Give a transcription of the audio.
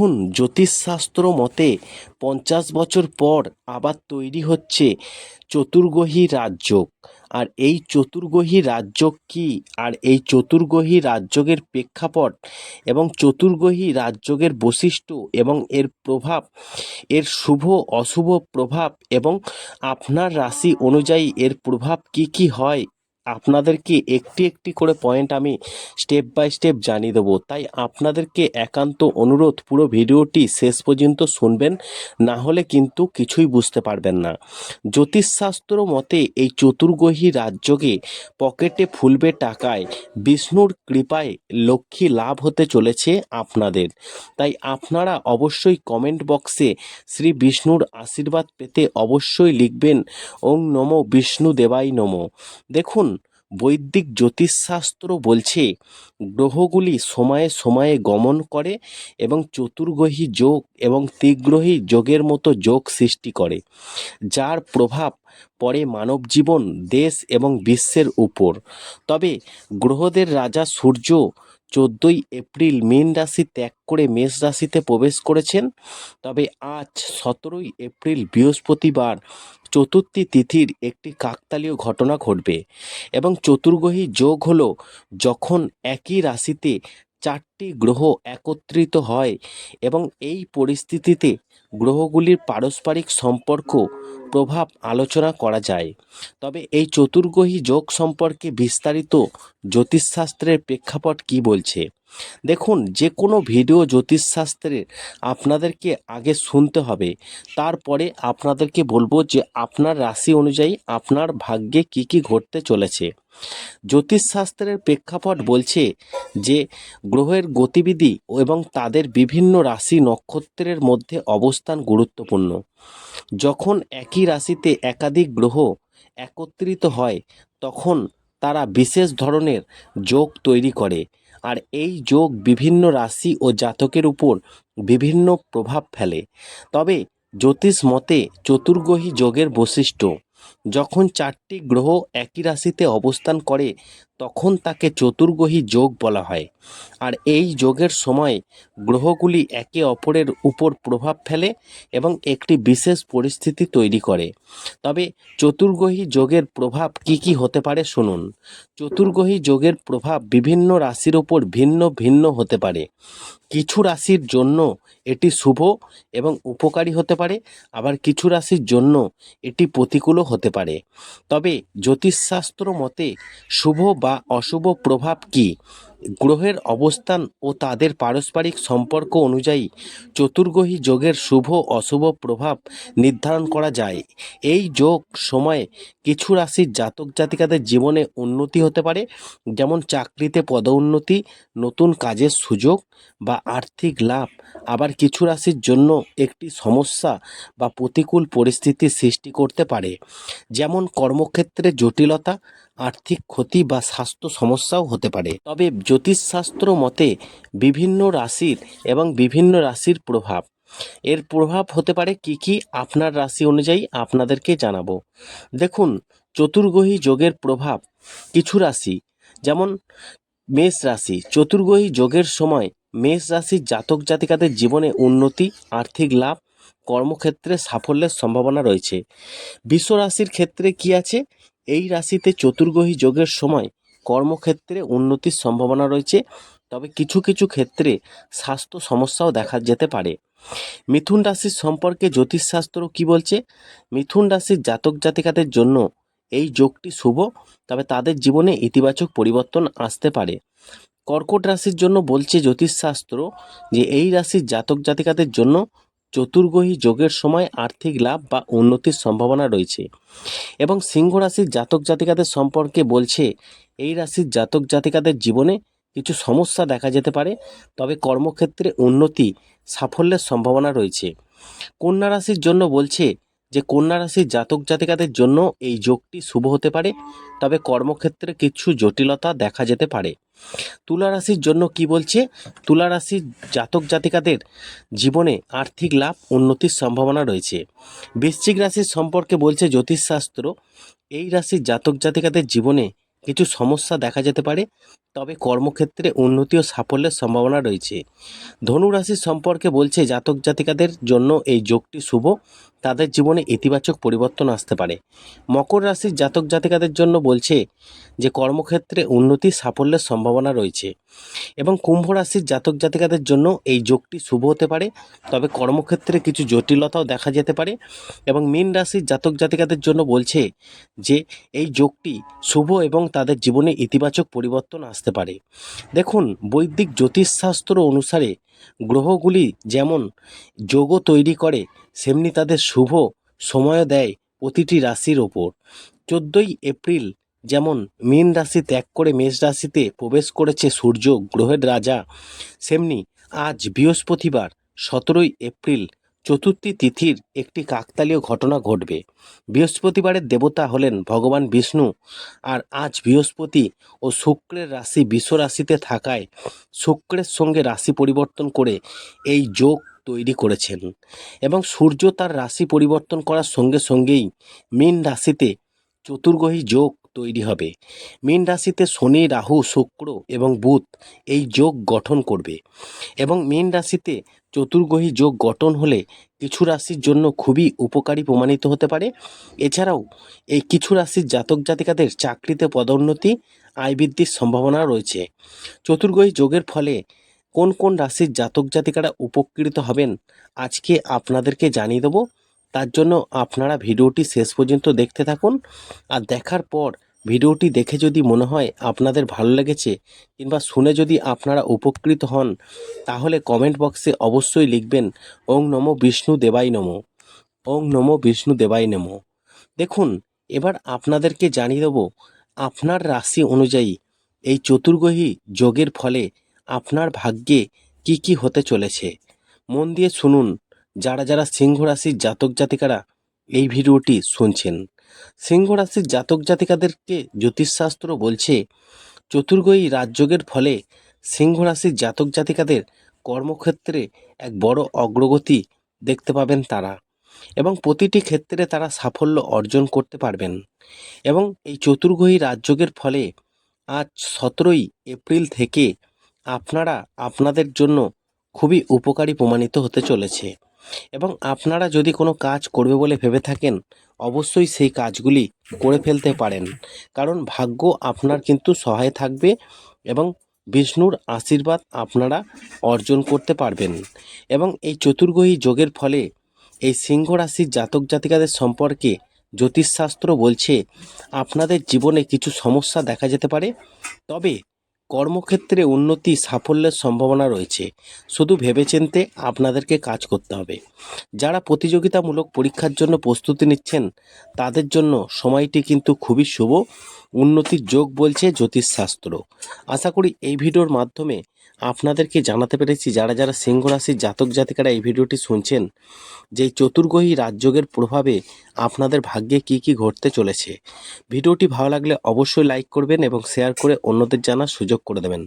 দেখুন, জ্যোতিষশাস্ত্র মতে পঞ্চাশ বছর পর আবার তৈরি হচ্ছে চতুর্গ্রহী রাজযোগ। আর এই চতুর্গ্রহী রাজযোগ কী? আর এই চতুর্গ্রহী রাজযোগের প্রেক্ষাপট এবং চতুর্গ্রহী রাজযোগের বৈশিষ্ট্য এবং এর প্রভাব, এর শুভ, অশুভ প্রভাব এবং আপনার রাশি অনুযায়ী এর প্রভাব কি কি হয় আপনাদেরকে একটি একটি করে পয়েন্ট আমি স্টেপ বাই স্টেপ জানিয়ে দেবো। তাই আপনাদেরকে একান্ত অনুরোধ, পুরো ভিডিওটি শেষ পর্যন্ত শুনবেন, না হলে কিন্তু কিছুই বুঝতে পারবেন না। জ্যোতিষশাস্ত্র মতে এই চতুর্গ্রহী রাজযোগে পকেটে ফুলবে টাকায়, বিষ্ণুর কৃপায় লক্ষ্মী লাভ হতে চলেছে আপনাদের। তাই আপনারা অবশ্যই কমেন্ট বক্সে শ্রী বিষ্ণুর আশীর্বাদ পেতে অবশ্যই লিখবেন, ওং নমো বিষ্ণু দেবাই নমো। দেখুন বৈদিক জ্যোতিষশাস্ত্র বলছে, গ্রহগুলি সময়ে সময়ে গমন করে এবং চতুর্গ্রহী যোগ এবং ত্রিগ্রহী যোগের মতো যোগ সৃষ্টি করে, যার প্রভাব পড়ে মানব জীবন দেশ এবং বিশ্বের উপর। তবে গ্রহদের রাজা সূর্য চোদ্দোই এপ্রিল মীন রাশি ত্যাগ করে মেষ রাশিতে প্রবেশ করেছেন। তবে আজ সতেরোই এপ্রিল বৃহস্পতিবার চতুর্থী তিথির একটি কাকতালীয় ঘটনা ঘটবে এবং চতুর্গ্রহী যোগ হলো যখন একই রাশিতে চারটি গ্রহ একত্রিত হয় এবং এই পরিস্থিতিতে গ্রহগুলির পারস্পরিক সম্পর্ক প্রভাব আলোচনা করা যায়। তবে এই চতুর্গ্রহী যোগ সম্পর্কে বিস্তারিত জ্যোতিষশাস্ত্রের প্রেক্ষাপট কি বলছে? দেখুন যে কোনো ভিডিও জ্যোতিষশাস্ত্রের আপনাদেরকে আগে শুনতে হবে। তারপরে আপনাদেরকে বলব যে আপনার রাশি অনুযায়ী আপনার ভাগ্যে কি কি ঘটতে চলেছে। জ্যোতিষশাস্ত্রের প্রেক্ষাপট বলছে যে গ্রহের গতিবিধি এবং তাদের বিভিন্ন রাশি নক্ষত্রের মধ্যে অবস্থান গুরুত্বপূর্ণ। যখন একই রাশিতে একাধিক গ্রহ একত্রিত হয়, তখন তারা বিশেষ ধরনের যোগ তৈরি করে। আর এই যোগ বিভিন্ন রাশি ও জাতকের উপর বিভিন্ন প্রভাব ফেলে। তবে জ্যোতিষ মতে চতুর্গ্রহী যোগের বৈশিষ্ট্য, যখন চারটি গ্রহ একই রাশিতে অবস্থান করে তখন তাকে চতুর্গ্রহী যোগ বলা হয়। আর এই যোগের সময় গ্রহগুলি একে অপরের উপর প্রভাব ফেলে এবং একটি বিশেষ পরিস্থিতি তৈরি করে। তবে চতুর্গ্রহী যোগের প্রভাব কি কি হতে পারে শুনুন। চতুর্গ্রহী যোগের প্রভাব বিভিন্ন রাশির ওপর ভিন্ন ভিন্ন হতে পারে। কিছু রাশির জন্য এটি শুভ এবং উপকারী হতে পারে, আবার কিছু রাশির জন্য এটি প্রতিকূলও হতে পারে। তবে জ্যোতিষশাস্ত্র মতে শুভ বা অশুভ প্রভাব কি? গ্রহের অবস্থান ও তাদের পারস্পরিক সম্পর্ক অনুযায়ী চতুর্গ্রহী যোগের শুভ অশুভ প্রভাব নির্ধারণ করা যায়। এই যোগ সময়ে কিছু রাশির জাতক জাতিকাদের জীবনে উন্নতি হতে পারে, যেমন চাকরিতে পদোন্নতি, নতুন কাজের সুযোগ বা আর্থিক লাভ। আবার কিছু রাশির জন্য একটি সমস্যা বা প্রতিকূল পরিস্থিতি সৃষ্টি করতে পারে, যেমন কর্মক্ষেত্রে জটিলতা, আর্থিক ক্ষতি বা স্বাস্থ্য সমস্যাও হতে পারে। তবে জ্যোতিষশাস্ত্র মতে বিভিন্ন রাশির এবং বিভিন্ন রাশির প্রভাব। এর প্রভাব হতে পারে কি কি? আপনার রাশি অনুযায়ী আপনাদেরকে জানাব। দেখুন চতুর্গ্রহী যোগের প্রভাব কিছু রাশি, যেমন মেষ রাশি। চতুর্গ্রহী যোগের সময় মেষ রাশির জাতক জাতিকাদের জীবনে উন্নতি, আর্থিক লাভ, কর্মক্ষেত্রে সাফল্যের সম্ভাবনা রয়েছে। বিশ্ব রাশির ক্ষেত্রে কি আছে? এই রাশিতে চতুর্গ্রহী যোগের সময় কর্মক্ষেত্রে উন্নতির সম্ভাবনা রয়েছে, তবে কিছু কিছু ক্ষেত্রে স্বাস্থ্য সমস্যাও দেখা যেতে পারে। মিথুন রাশির সম্পর্কে জ্যোতিষশাস্ত্র কি বলছে? মিথুন রাশির জাতক জাতিকাদের জন্য এই যোগটি শুভ, তবে তাদের জীবনে ইতিবাচক পরিবর্তন আসতে পারে। কর্কট রাশির জন্য বলছে জ্যোতিষশাস্ত্র যে, এই রাশির জাতক জাতিকাদের জন্য চতুর্গ্রহী যোগের সময় আর্থিক লাভ বা উন্নতির সম্ভাবনা রয়েছে। এবং সিংহ রাশির জাতক জাতিকাদের সম্পর্কে বলছে, এই রাশির জাতক জাতিকাদের জীবনে কিছু সমস্যা দেখা যেতে পারে, তবে কর্মক্ষেত্রে উন্নতি সাফল্যের সম্ভাবনা রয়েছে। কন্যা রাশির জন্য বলছে যে কন্যা রাশির জাতক জাতিকাদের জন্য এই যোগটি শুভ হতে পারে, তবে কর্মক্ষেত্রে কিছু জটিলতা দেখা যেতে পারে। তুলা রাশির জন্য কি বলছে? তুলা রাশির জাতক জাতিকাদের জীবনে আর্থিক লাভ, উন্নতির সম্ভাবনা রয়েছে। বৃশ্চিক রাশির সম্পর্কে বলছে জ্যোতিষশাস্ত্র, এই রাশির জাতক জাতিকাদের জীবনে কিছু সমস্যা দেখা যেতে পারে, তবে কর্মক্ষেত্রে উন্নতি ও সাফল্যের সম্ভাবনা রয়েছে। ধনু রাশির সম্পর্কে বলছে জাতক জাতিকাদের জন্য এই যোগটি শুভ তাদের জীবনে ইতিবাচক পরিবর্তন আসতে পারে। মকর রাশির জাতক জাতিকাদের জন্য বলছে যে, কর্মক্ষেত্রে উন্নতি, সাফল্যের সম্ভাবনা রয়েছে এবং কুম্ভ রাশির জাতক জাতিকাদের জন্য এই যোগটি শুভ হতে পারে। তবে কর্মক্ষেত্রে কিছু জটিলতাও দেখা যেতে পারে এবং মীন রাশির জাতক জাতিকাদের জন্য বলছে যে, এই যোগটি শুভ এবং তাদের জীবনে ইতিবাচক পরিবর্তন আসতে পারে। দেখুন, বৈদিক জ্যোতিষশাস্ত্র অনুসারে গ্রহগুলি যেমন যোগ তৈরি করে, সেমনি তাদের শুভ সময় দেয় প্রতিটি রাশির ওপর। চোদ্দোই এপ্রিল যেমন মীন রাশি ত্যাগ করে মেষ রাশিতে প্রবেশ করেছে সূর্য, গ্রহের রাজা, সেমনি আজ বৃহস্পতিবার সতেরোই এপ্রিল চতুর্থী তিথির একটি কাকতালীয় ঘটনা ঘটবে। বৃহস্পতিবারের দেবতা হলেন ভগবান বিষ্ণু। আর আজ বৃহস্পতি ও শুক্রের রাশি বিশ্ব রাশিতে থাকায় শুক্রের সঙ্গে রাশি পরিবর্তন করে এই যোগ তৈরি করেছেন। এবং সূর্য তার রাশি পরিবর্তন করার সঙ্গে সঙ্গেই মীন রাশিতে চতুর্গ্রহী যোগ তৈরি হবে। মীন রাশিতে শনি, রাহু, শুক্র এবং বুধ এই যোগ গঠন করবে। এবং মীন রাশিতে চতুর্গ্রহী যোগ গঠন হলে কিছু রাশির জন্য খুবই উপকারী প্রমাণিত হতে পারে। এছাড়াও, এই কিছু রাশির জাতক জাতিকাদের চাকরিতে পদোন্নতি, আয় বৃদ্ধির সম্ভাবনা রয়েছে। চতুর্গ্রহী যোগের ফলে কোন কোন রাশির জাতক জাতিকারা উপকৃত হবেন, আজকে আপনাদেরকে জানিয়ে দেবো। তার জন্য আপনারা ভিডিওটি শেষ পর্যন্ত দেখতে থাকুন। আর দেখার পর ভিডিওটি দেখে যদি মনে হয় আপনাদের ভালো লেগেছে কিংবা শুনে যদি আপনারা উপকৃত হন, তাহলে কমেন্ট বক্সে অবশ্যই লিখবেন, ওং নম বিষ্ণু দেবাই নম, ওং নম বিষ্ণু দেবাই নম। দেখুন, এবার আপনাদেরকে জানিয়ে দেবো, আপনার রাশি অনুযায়ী এই চতুর্গ্রহী যোগের ফলে আপনার ভাগ্যে কি কি হতে চলেছে। মন দিয়ে শুনুন, যারা যারা সিংহ রাশির জাতক জাতিকারা এই ভিডিওটি শুনছেন। সিংহ রাশির জাতক জাতিকাদেরকে জ্যোতিষশাস্ত্র বলছে চতুর্গ্রহী রাজযোগের ফলে সিংহ রাশির জাতক জাতিকাদের কর্মক্ষেত্রে এক বড় অগ্রগতি দেখতে পাবেন তারা এবং প্রতিটি ক্ষেত্রে তারা সাফল্য অর্জন করতে পারবেন। এবং এই চতুর্গ্রহী রাজযোগের ফলে আজ সতেরোই এপ্রিল থেকে আপনারা আপনাদের জন্য খুবই উপকারী প্রমাণিত হতে চলেছে। এবং আপনারা যদি কোনো কাজ করবে বলে ভেবে থাকেন, অবশ্যই সেই কাজগুলি করে ফেলতে পারেন। কারণ ভাগ্য আপনার কিন্তু সহায় থাকবে এবং বিষ্ণুর আশীর্বাদ আপনারা অর্জন করতে পারবেন। এবং এই চতুর্গ্রহী যোগের ফলে এই সিংহ রাশির জাতক জাতিকাদের সম্পর্কে জ্যোতিষশাস্ত্র বলছে, আপনাদের জীবনে কিছু সমস্যা দেখা যেতে পারে। তবে কর্মক্ষেত্রে উন্নতি, সাফল্যের সম্ভাবনা রয়েছে। শুধু ভেবেচিন্তে আপনাদেরকে কাজ করতে হবে। যারা প্রতিযোগিতামূলক পরীক্ষার জন্য প্রস্তুতি নিচ্ছেন, তাদের জন্য সময়টি কিন্তু খুবই শুভ। উন্নতির যোগ বলছে জ্যোতিষশাস্ত্র। আশা করি এই ভিডিওর মাধ্যমে আপনাদেরকে জানাতে পেরেছি যারা যারা সিংহ রাশির জাতক জাতিকারা এই ভিডিওটি শুনছেন, যে চতুর্গ্রহী রাজযোগের প্রভাবে আপনাদের ভাগ্যে কি কি ঘটতে চলেছে। ভিডিওটি ভালো লাগলে অবশ্যই লাইক করবেন এবং শেয়ার করে অন্যদের জানার সুযোগ করে দেবেন।